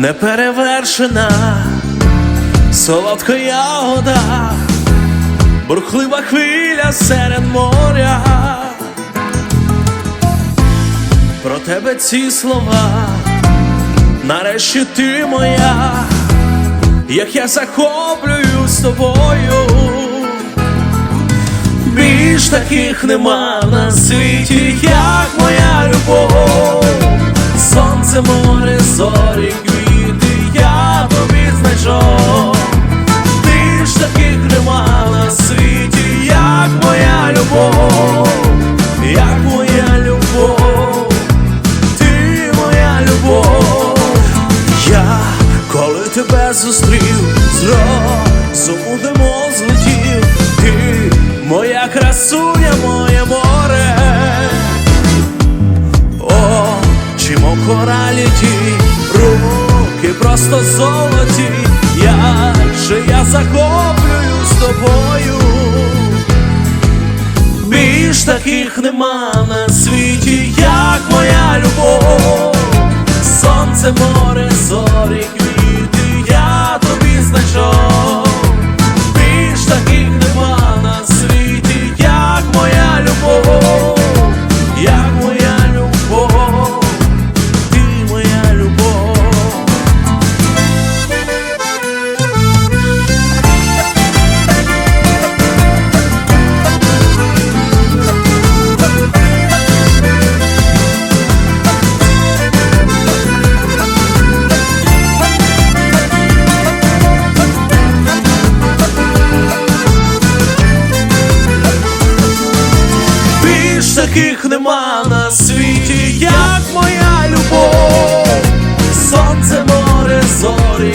неперевершена, солодка ягода, бурхлива хвиля серед моря. Про тебе ці слова, нарешті ти моя, як я захоплююсь тобою. Більш таких нема на світі, як моя любов. Сонце, море, зорі, зустрів, зразу димо злетів, ти моя красуня, моє море. О, чимо коралі ті, руки просто золоті, як же я захоплююсь тобою. Більш таких нема на світі, як моя любов. Сонце, море, зорі, таких нема на світі, як моя любов, сонце, море, зорі,